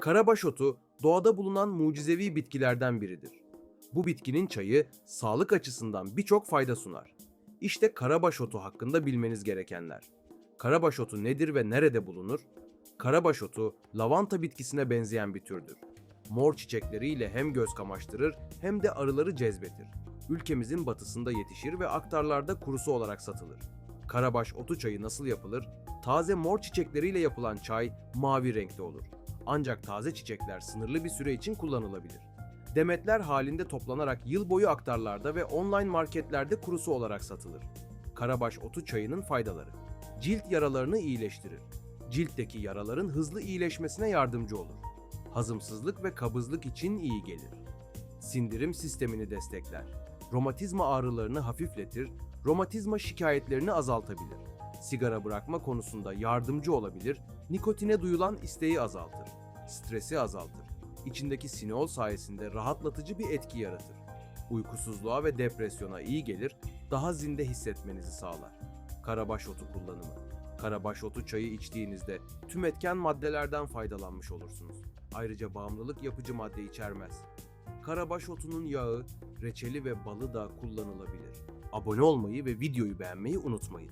Karabaş otu doğada bulunan mucizevi bitkilerden biridir. Bu bitkinin çayı sağlık açısından birçok fayda sunar. İşte karabaş otu hakkında bilmeniz gerekenler. Karabaş otu nedir ve nerede bulunur? Karabaş otu lavanta bitkisine benzeyen bir türdür. Mor çiçekleriyle hem göz kamaştırır hem de arıları cezbetir. Ülkemizin batısında yetişir ve aktarlarda kurusu olarak satılır. Karabaş otu çayı nasıl yapılır? Taze mor çiçekleriyle yapılan çay mavi renkte olur. Ancak taze çiçekler sınırlı bir süre için kullanılabilir. Demetler halinde toplanarak yıl boyu aktarlarda ve online marketlerde kurusu olarak satılır. Karabaş otu çayının faydaları. Cilt yaralarını iyileştirir. Ciltteki yaraların hızlı iyileşmesine yardımcı olur. Hazımsızlık ve kabızlık için iyi gelir. Sindirim sistemini destekler. Romatizma ağrılarını hafifletir, romatizma şikayetlerini azaltabilir. Sigara bırakma konusunda yardımcı olabilir, nikotine duyulan isteği azaltır. Stresi azaltır. İçindeki sineol sayesinde rahatlatıcı bir etki yaratır. Uykusuzluğa ve depresyona iyi gelir, daha zinde hissetmenizi sağlar. Karabaş otu kullanımı. Karabaş otu çayı içtiğinizde tüm etken maddelerden faydalanmış olursunuz. Ayrıca bağımlılık yapıcı madde içermez. Karabaş otunun yağı, reçeli ve balı da kullanılabilir. Abone olmayı ve videoyu beğenmeyi unutmayın.